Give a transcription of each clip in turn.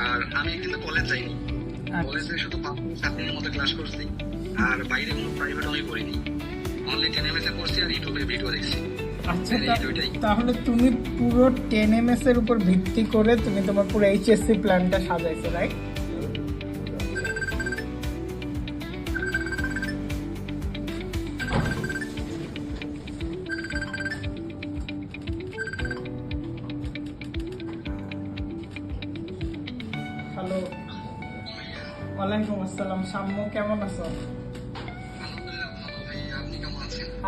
আর আমি কিন্তু কলেজ যাইনি। আচ্ছা। কলেজে শুধু সাত মতো ক্লাস করছি। আর বাইরে কোনো প্রাইভেট আমি করিনি। অনলি টেন এমএস এ আর ইউটিউবে ভিডিও দেখছি। আচ্ছা। তাহলে তুমি পুরো টেন এম এস এর উপর ভিত্তি করে তুমি তোমার পুরো এইচএসসি প্ল্যানটা সাজাইছো রাইট হ্যালো ওয়ালাইকুম আসসালাম। সাম্য কেমন আছো?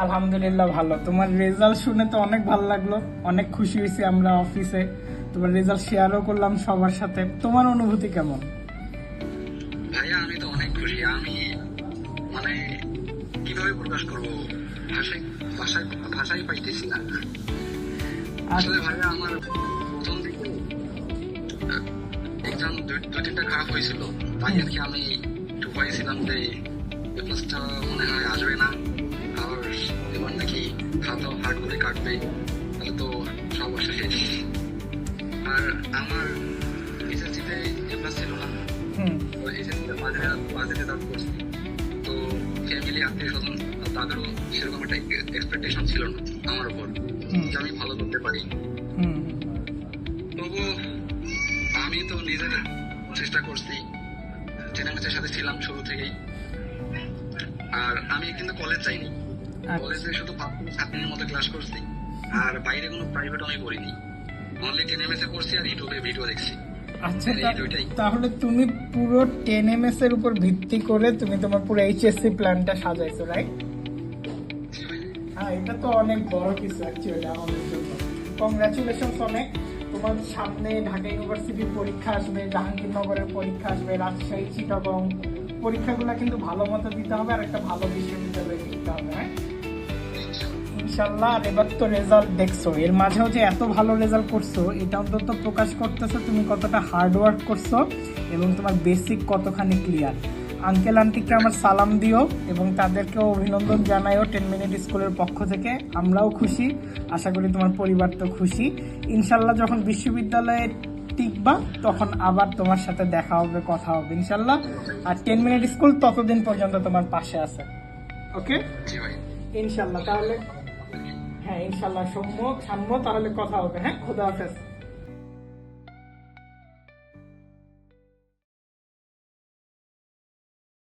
আলহামদুলিল্লাহ ভালো। তোমার রেজাল্ট শুনে তো অনেক ভালো লাগল। অনেক খুশি হয়েছি আমরা অফিসে তোমার রেজাল্ট শেয়ারও করলাম সবার সাথে। তোমার অনুভূতি কেমন? মানে ভাষায় ভাষায় পাইতেছি না। আসলে ভাইয়া, আমার এক্সাম দুই তিনটা খারাপ হয়েছিল। তাই আর কি আমি একটু ভয়েছিলাম যে এ প্লাসটা মনে হয় আসবে না। আর এবার নাকি খাতাও হার্ড করে কাটবে তাহলে তো সমস্যা শেষ আর আমার এসএসসিতে এ প্লাস ছিল না। তো এসএসসিতে বাজারে বাজারে দাম করছি। তো ফ্যামিলি আত্মীয় স্বজন তাদেরও সেরকম একটা এক্সপেকটেশন ছিল না আমার উপর। যে আমি ভালো করতে পারি। হুম। তবু আমি তো নিজের চেষ্টা করছি। জেনামেসের সাথে ছিলাম শুরু থেকেই। আর আমি কিন্তু কলেজ যাইনি। আচ্ছা। কলেজে শুধু পাঁচ দিন সাত দিনের মতো ক্লাস করছি। আর বাইরে কোনো প্রাইভেট আমি করিনি। অনলি টেন এমএস এ করছি আর ইউটিউবে ভিডিও দেখছি। আচ্ছা দুইটাই। তাহলে তুমি পুরো টেন এম এস এর উপর ভিত্তি করে তুমি তোমার পুরো এইচএসসি প্ল্যানটা সাজাইছো রাইট হ্যাঁ এটা তো অনেক বড় কিছু অ্যাকচুয়ালি আমাদের জন্য। কংগ্রাচুলেশন অনেক। তোমার সামনে ঢাকা ইউনিভার্সিটির পরীক্ষা আসবে, জাহাঙ্গীরনগরের পরীক্ষা আসবে, রাজশাহী, চিটাগং। পরীক্ষাগুলো কিন্তু ভালো মতো দিতে হবে আর একটা ভালো বিশ্ববিদ্যালয়ে দিতে হবে হ্যাঁ? ইনশাল্লাহ আর এবার তো রেজাল্ট দেখছ। এর মাঝেও যে এত ভালো রেজাল্ট করছ, এটা অন্তত প্রকাশ করতেছো তুমি কতটা হার্ড ওয়ার্ক করছ এবং তোমার বেসিক কতখানি ক্লিয়ার আঙ্কেল আন্টিকে আমার সালাম দিও এবং তাদেরকেও অভিনন্দন জানাইও টেন মিনিট স্কুলের পক্ষ থেকে। আমরাও খুশি আশা করি তোমার পরিবার তো খুশি। ইনশাল্লাহ যখন বিশ্ববিদ্যালয়ে টিকবা তখন আবার তোমার সাথে দেখা হবে কথা হবে ইনশাল্লাহ। আর টেন মিনিট স্কুল ততদিন পর্যন্ত তোমার পাশে আছে। ওকে? ইনশাল্লাহ তাহলে হ্যাঁ ইনশাল্লাহ সৌম্য সাম্য তাহলে কথা হবে হ্যাঁ? খোদা হাফেজ।